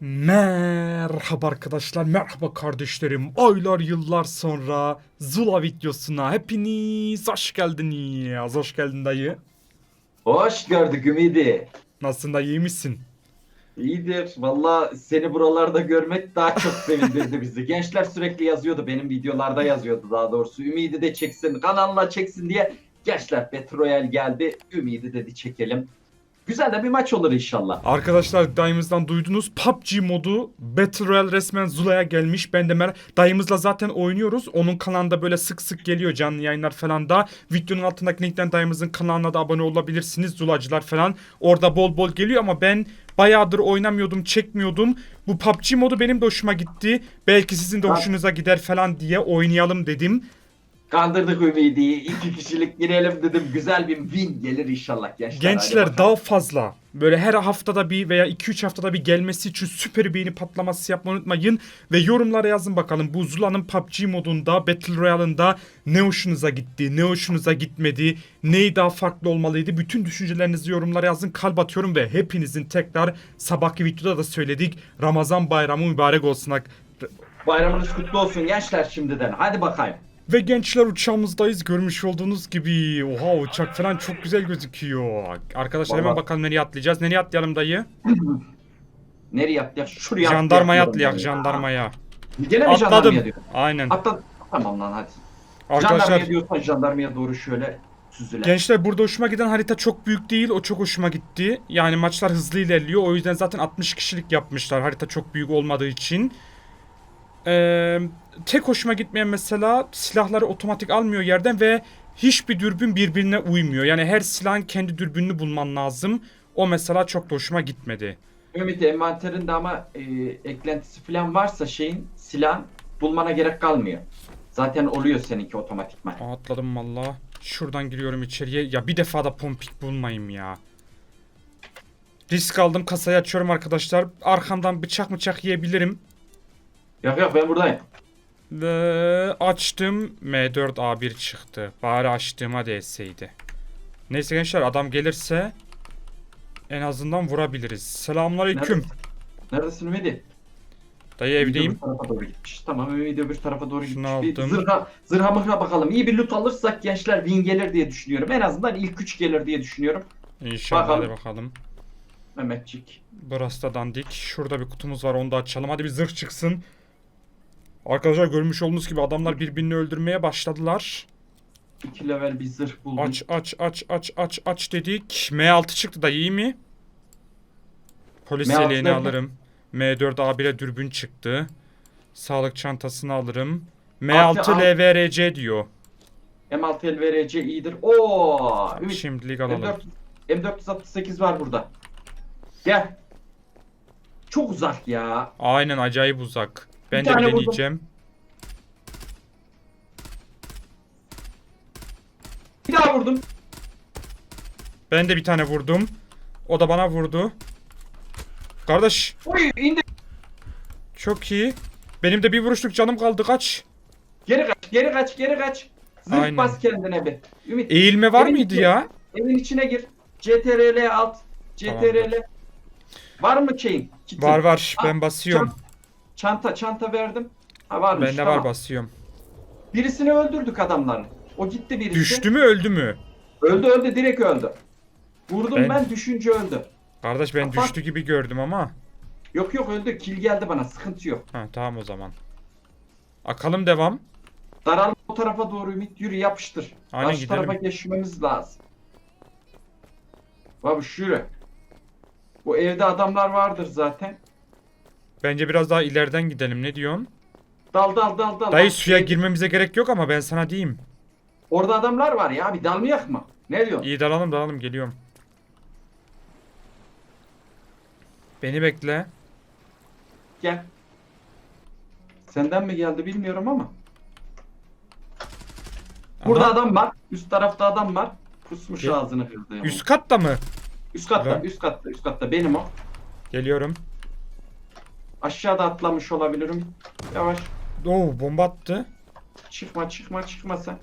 Merhaba arkadaşlar, merhaba kardeşlerim. Aylar yıllar sonra Zula videosuna hepiniz hoş geldiniz. Hoş geldin dayı. Hoş gördük Ümidi. Nasılsın dayı, iyi misin? İyidir. Valla seni buralarda görmek daha çok sevindirdi bizi. Gençler sürekli yazıyordu. Benim videolarda yazıyordu daha doğrusu. Ümidi de çeksin, kanalına çeksin diye. Gençler Battle Royale geldi. Ümidi dedi çekelim. Güzel de bir maç olur inşallah. Arkadaşlar dayımızdan duydunuz PUBG modu Battle Royale resmen Zula'ya gelmiş. Ben de mer dayımızla zaten oynuyoruz. Onun kanalında böyle sık sık geliyor canlı yayınlar falan da. Videonun altındaki linkten dayımızın kanalına da abone olabilirsiniz. Zulacılar falan. Orada bol bol geliyor ama ben bayağıdır oynamıyordum, çekmiyordum. Bu PUBG modu benim de hoşuma gitti. Belki sizin de hoşunuza gider falan diye oynayalım dedim. Kandırdık Ümidi'yi. İki kişilik girelim dedim. Güzel bir win gelir inşallah gençler. Gençler daha fazla böyle her haftada bir veya 2-3 haftada bir gelmesi için süper beğeni patlaması yapmayı unutmayın. Ve yorumlara yazın bakalım bu Zula'nın PUBG modunda Battle Royale'ında ne hoşunuza gitti, ne hoşunuza gitmedi, neyi daha farklı olmalıydı. Bütün düşüncelerinizi yorumlara yazın kalp atıyorum ve hepinizin tekrar sabahki videoda da söyledik. Ramazan bayramı mübarek olsun. Bayramınız kutlu olsun gençler şimdiden. Hadi bakayım. Ve gençler uçağımızdayız. Görmüş olduğunuz gibi. Oha uçak falan çok güzel gözüküyor. Arkadaşlar hemen Vallahi. bakalım nereye atlayacağız. Nereye atlayalım dayı? Nereye atlayak? Şuraya Jandarmaya atlayak atlayak jandarmaya. Gene mi Atladım. diyor? Aynen. Atla. Tamam lan hadi. Arkadaşlar Jandarmaya diyorsan jandarmaya doğru şöyle süzüle. gençler burada hoşuma giden harita çok büyük değil. O çok hoşuma gitti. Yani maçlar hızlı ilerliyor. O yüzden zaten 60 kişilik yapmışlar. Harita çok büyük olmadığı için. Ee, tek hoşuma gitmeyen mesela silahları otomatik almıyor yerden ve hiçbir dürbün birbirine uymuyor. Yani her silahın kendi dürbününü bulman lazım. O mesela çok da hoşuma gitmedi. Ümit envanterinde ama e, eklentisi falan varsa şeyin silah bulmana gerek kalmıyor. Zaten oluyor seninki otomatikman. Aa, Atladım valla. Şuradan giriyorum içeriye. Ya bir defa da pompik bulmayayım ya. Risk aldım kasayı açıyorum arkadaşlar. Arkamdan bıçak bıçak yiyebilirim. Yok yok ben buradayım. Ve açtım. M4A1 çıktı. Bari açtığıma değseydi. Neyse gençler adam gelirse en azından vurabiliriz. Selamünaleyküm. Neredesin Ümidi? Dayı evdeyim. Ümidi öbür tarafa doğru gitmiş. Tamam Ümidi öbür tarafa doğru Şunu gitmiş. Bir aldım. zırha, zırha mıhra bakalım. İyi bir loot alırsak gençler win gelir diye düşünüyorum. En azından ilk üç gelir diye düşünüyorum. İnşallah Bakalım. hadi bakalım. Mehmetçik. Burası da dandik. Şurada bir kutumuz var onu da açalım. Hadi bir zırh çıksın. Arkadaşlar görmüş olduğunuz gibi adamlar birbirini öldürmeye başladılar. İki level bir zırh buldum. Aç aç aç aç aç aç dedik. M6 çıktı da iyi mi? Polis M6 yeleğini nerede? alırım. M4A1'e dürbün çıktı. Sağlık çantasını alırım. M6 Artı al. LVRC diyor. M6 LVRC iyidir. Oo! Ümit Şimdilik alalım. M4, M468 var burada. Gel. Çok uzak ya. Aynen acayip uzak. Ben Bir de bir tane deneyeceğim. Bir daha vurdum. Ben de bir tane vurdum. O da bana vurdu. Kardeş Oy indi. çok iyi. Benim de bir vuruşluk canım kaldı kaç. Geri kaç, geri kaç, geri kaç. Zırh Aynen. bas kendine bir. Ümit Eğilme var Evin mıydı içi- ya? evin içine gir. CTRL alt. CTRL. Var mı şeyin? Kitin? Var var ben basıyorum. Çanta, çanta verdim. Ha varmış. Bende tamam. var basıyorum. Birisini öldürdük adamların. O gitti birisi. Düştü mü öldü mü? Öldü öldü direkt öldü. Vurdum Ben- ben, düşünce öldü. Kardeş ben Bak- düştü gibi gördüm ama. Yok yok öldü. Kill geldi bana. Sıkıntı yok. Ha tamam o zaman. Akalım devam. Daralma o tarafa doğru Ümit yürü yapıştır. Aynen, Karşı gidelim. tarafa geçmemiz lazım. Babuş yürü. Bu evde adamlar vardır zaten. Bence biraz daha ileriden gidelim ne diyorsun? Dal dal dal dal. Dayı Bak, suya ev- girmemize gerek yok ama ben sana diyeyim. Orada adamlar var ya bir dalmayak mı? Ne diyorsun? İyi dalalım dalalım geliyorum. Beni bekle. Gel. Senden mi geldi bilmiyorum ama. Burada Aha, adam var. Üst tarafta adam var. Kusmuş Gel. ağzını kırdı. ya. Üst katta mı? üst katta, Ben- üst katta, üst katta. Benim o. Geliyorum. Aşağıda atlamış olabilirim. Yavaş. Oo bomba attı. Çıkma, çıkma, çıkma sen.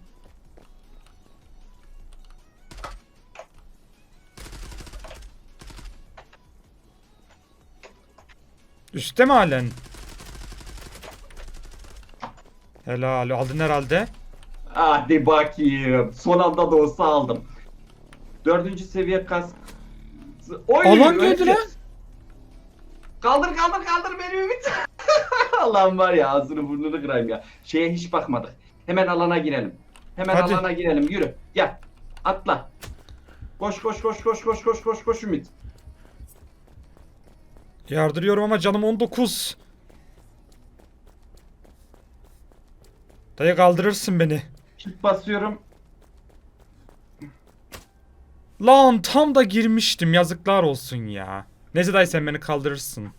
Üstte mi halen? Helal aldın herhalde. Hadi bakayım. Son anda da olsa aldım. Dördüncü seviye kask. Oy, Alan geldi lan. Kaldır kaldır kaldır beni Ümit. Allah'ım var ya ağzını burnunu kırayım ya. Şeye hiç bakmadık. Hemen alana girelim. Hemen Hadi. alana girelim. Yürü. Gel. Atla. Koş koş koş koş koş koş koş koş Ümit. Yardırıyorum ama canım 19. Dayı kaldırırsın beni. Kit basıyorum. Lan tam da girmiştim yazıklar olsun ya. Neyse dayı sen beni kaldırırsın.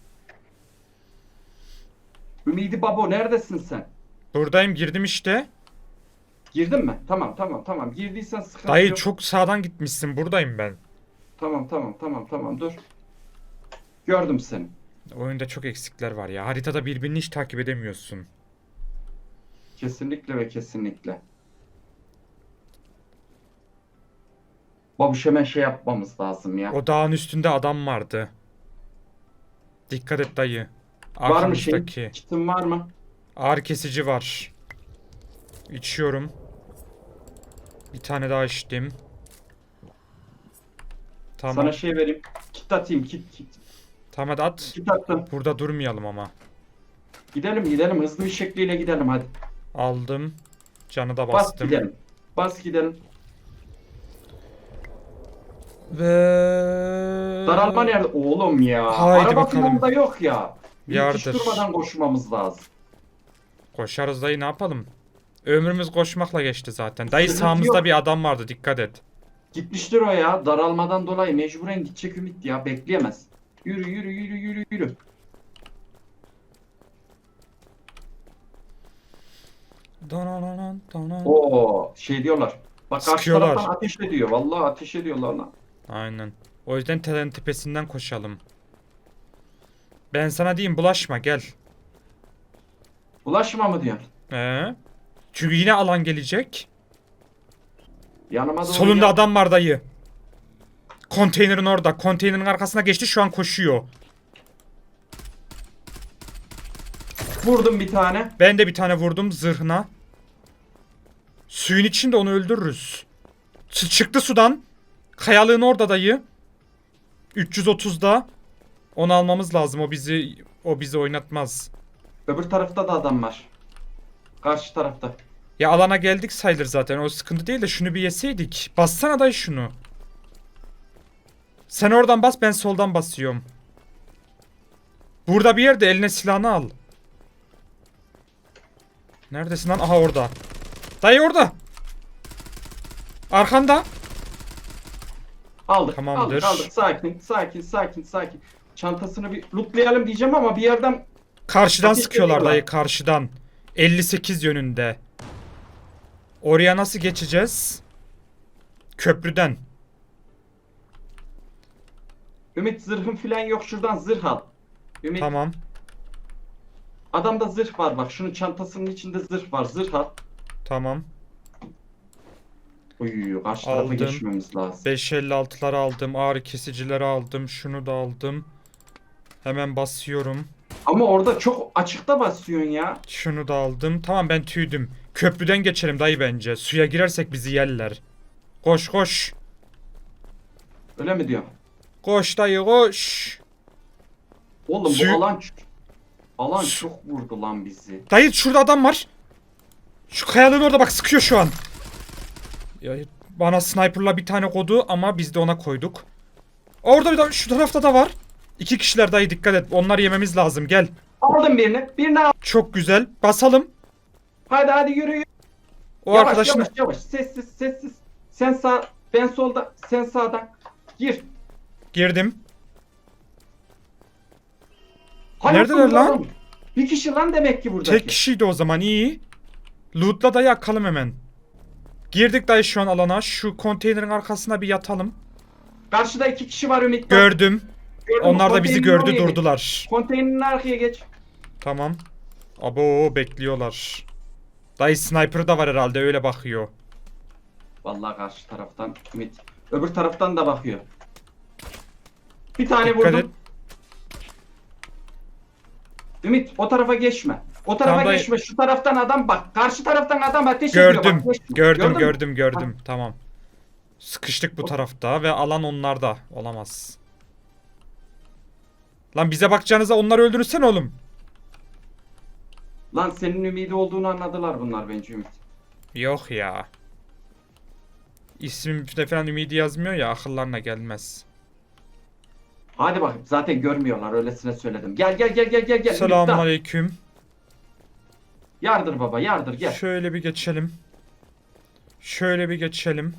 Ümidi Babo neredesin sen? Buradayım girdim işte. Girdin mi? Tamam tamam tamam. Girdiysen sıkıntı Dayı yok. çok sağdan gitmişsin buradayım ben. Tamam tamam tamam tamam dur. Gördüm seni. Oyunda çok eksikler var ya. Haritada birbirini hiç takip edemiyorsun. Kesinlikle ve kesinlikle. Babuş hemen şey yapmamız lazım ya. O dağın üstünde adam vardı. Dikkat et dayı. var mı şey? Arkamızdaki. Kitin var mı? Ağrı kesici var. İçiyorum. Bir tane daha içtim. Tamam. Sana şey vereyim. Kit atayım kit kit. Tamam hadi at. Kit attım. Burada durmayalım ama. Gidelim gidelim hızlı bir şekliyle gidelim hadi. Aldım. Canı da Bas bastım. gidelim. Bas gidelim. Ve... Daralma nerede? Oğlum ya. Haydi Araba bakalım. da yok ya. Bir hiç Yardır. durmadan koşmamız lazım. Koşarız dayı ne yapalım? Ömrümüz koşmakla geçti zaten. Dayı Sıkıntı sağımızda yok. bir adam vardı dikkat et. Gitmiştir o ya. Daralmadan dolayı mecburen gidecek Ümit ya. Bekleyemez. Yürü yürü yürü yürü yürü. Danan. Oo şey diyorlar. Bak karşı Sıkıyorlar. taraftan ateş ediyor. Vallahi ateş ediyorlar lan. Aynen. O yüzden telen tepesinden koşalım. Ben sana diyeyim bulaşma gel. Ulaşma mı diyorsun? Ee? Çünkü yine alan gelecek. Yanıma doğru Solunda gel. adam var dayı. Konteynerin orada. Konteynerin arkasına geçti şu an koşuyor. Vurdum bir tane. Ben de bir tane vurdum zırhına. Suyun içinde onu öldürürüz. Ç- çıktı sudan. Kayalığın orada dayı. 330'da. Onu almamız lazım. O bizi o bizi oynatmaz. Öbür tarafta da adam var. Karşı tarafta. Ya alana geldik sayılır zaten. O sıkıntı değil de şunu bir yeseydik. Bassana dayı şunu. Sen oradan bas ben soldan basıyorum. Burada bir yerde eline silahını al. Neredesin lan? Aha orada. Dayı orada. Arkanda. Aldık. Tamamdır. Aldık aldık. Sakin sakin sakin sakin. Çantasını bir lootlayalım diyeceğim ama bir yerden Karşıdan Ateş sıkıyorlar ediyorlar. dayı karşıdan. 58 yönünde. Oraya nasıl geçeceğiz? Köprüden. Ümit zırhın filan yok şuradan zırh al. Ümit Tamam. adamda zırh var bak şunun çantasının içinde zırh var zırh al. Tamam. Uy karşı tarafa Aldım. geçmemiz lazım. 556'ları aldım. Ağrı kesicileri aldım. Şunu da aldım. Hemen basıyorum. Ama orada çok açıkta basıyorsun ya. Şunu da aldım. Tamam ben tüydüm. Köprüden geçelim dayı bence. Suya girersek bizi yerler. Koş koş. Öyle mi diyor? Koş dayı koş. Oğlum Su- bu alan alan Su- çok vurdu lan bizi. Dayı şurada adam var. Şu kayalığın orada bak sıkıyor şu an. Ya, bana sniperla bir tane kodu ama biz de ona koyduk. Orada bir de şu tarafta da var. İki kişiler dayı dikkat et. Onları yememiz lazım. Gel. Aldım birini. Birini al. Çok güzel. Basalım. Hadi hadi yürü yürü. O yavaş, arkadaşın yavaş yavaş. Sessiz sessiz. Sen sağ ben solda sen sağdan. Gir. girdim. Hayatım Neredeler lan? Bir kişi lan demek ki buradaki. Tek kişiydi o zaman iyi. Loot'la da yakalım hemen. Girdik dayı şu an alana. Şu konteynerin arkasına bir yatalım. Karşıda iki kişi var Ümit. Bak, Gördüm. gördün mü? Onlar da bizi Konteynerin gördü oraya geç. durdular. Konteynerin arkaya geç. Tamam. Abo bekliyorlar. Dayı sniper da var herhalde öyle bakıyor. Vallahi karşı taraftan Ümit. Öbür taraftan da bakıyor. Bir tane Dikkat vurdum. et. Ümit o tarafa geçme. O tarafa dayı. geçme. Şu taraftan adam bak. Karşı taraftan adam ateş ediyor. Gördüm. Bak, geçme. Gördüm Gördün mü? gördüm gördüm. Tamam. Sıkıştık bu tarafta ve alan onlarda. Olamaz. Lan bize bakacağınıza onları öldürürsen oğlum. Lan senin ümidi olduğunu anladılar bunlar bence Ümit. Yok ya. İsmimde falan ümidi yazmıyor ya akıllarına gelmez. Hadi bakayım. Zaten görmüyorlar. Öylesine söyledim. Gel gel gel gel gel. gel. Selamun Ümit, aleyküm. Yardır baba yardır gel. Şöyle bir geçelim. Şöyle bir geçelim.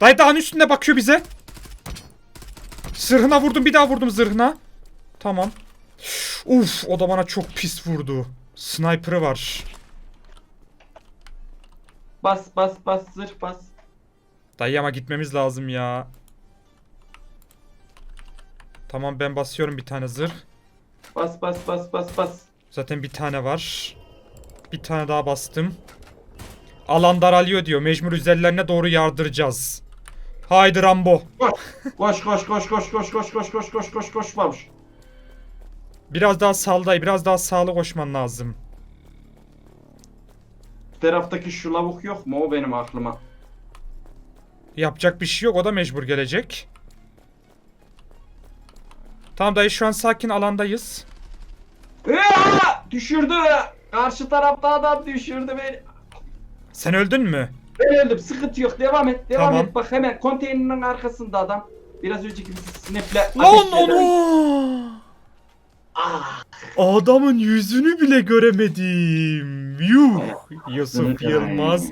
Dayı dağın üstünde bakıyor bize. Zırhına vurdum bir daha vurdum zırhına. Tamam. Uf o da bana çok pis vurdu. Sniper'ı var. Bas bas bas zırh bas. Dayı ama gitmemiz lazım ya. Tamam ben basıyorum bir tane zırh. Bas bas bas bas bas. Zaten bir tane var. Bir tane daha bastım. Alan daralıyor diyor. Mecbur üzerlerine doğru yardıracağız. Haydi Rambo. Koş koş koş koş koş koş koş koş koş koş koş babuş. Biraz daha salday, biraz daha sağlı koşman lazım. Bu taraftaki şu lavuk yok mu? O benim aklıma. Yapacak bir şey yok, o da mecbur gelecek. Tamam dayı şu an sakin alandayız. Düşürdü. Karşı tarafta adam düşürdü beni. Sen öldün mü? Ben öldüm. Sıkıntı yok. Devam et. Devam Tamam. et. Bak hemen konteynerin arkasında adam. Biraz önceki bizi snaple Lan ateşledi. onu! Ah! Adamın yüzünü bile göremedim. Yuh! Yusuf Yılmaz.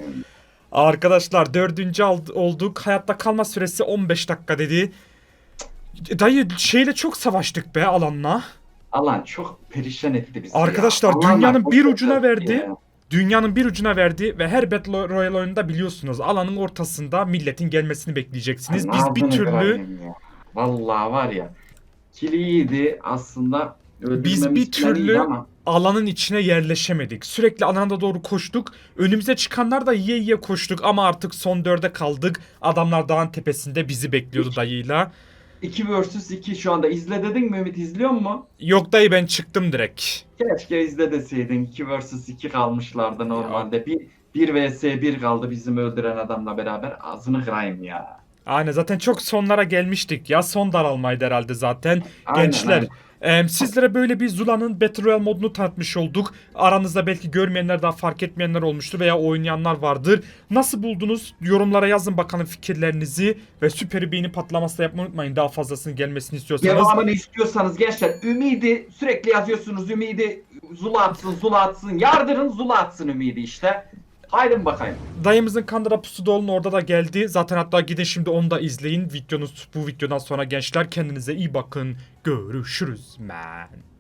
Arkadaşlar dördüncü ald- olduk. Hayatta kalma süresi 15 dakika dedi. Dayı şeyle çok savaştık be alanla. Alan çok perişan etti bizi. Arkadaşlar, ya. Dünyanın çok bir ucuna verdi. ya. Dünyanın bir ucuna verdi ve her Battle Royale oyununda biliyorsunuz alanın ortasında milletin gelmesini bekleyeceksiniz. Biz bir türlü. Vallahi var ya. Kili iyiydi aslında. Biz bir türlü- ama alanın içine yerleşemedik. Sürekli alana doğru koştuk. Önümüze çıkanlar da yiye yiye koştuk ama artık son dörde kaldık. Adamlar dağın tepesinde bizi bekliyordu dayıyla. 2 vs 2 şu anda izle dedin mi Ümit izliyor mu? Yok dayı ben çıktım direkt. Keşke izle deseydin. 2 vs 2 kalmışlardı normalde. Bir, 1 vs 1 kaldı bizim öldüren adamla beraber. Ağzını kırayım ya. Aynen zaten çok sonlara gelmiştik ya. Son daralmaydı herhalde zaten. Aynen, Gençler aynen. sizlere böyle bir Zula'nın Battle Royale modunu tanıtmış olduk. Aranızda belki görmeyenler daha fark etmeyenler olmuştur veya oynayanlar vardır. Nasıl buldunuz? Yorumlara yazın bakalım fikirlerinizi ve süper beğeni patlaması da yapmayı unutmayın. Daha fazlasını gelmesini istiyorsanız. Devamını istiyorsanız gençler Ümidi sürekli yazıyorsunuz Ümidi Zula atsın Zula atsın yardırın Zula atsın Ümidi işte. Haydi bakayım. Dayımızın Kandıra Pusu Dolu'nun orada da geldi. Zaten hatta gidin şimdi onu da izleyin. Videonuz bu videodan sonra gençler kendinize iyi bakın. Görüşürüz man.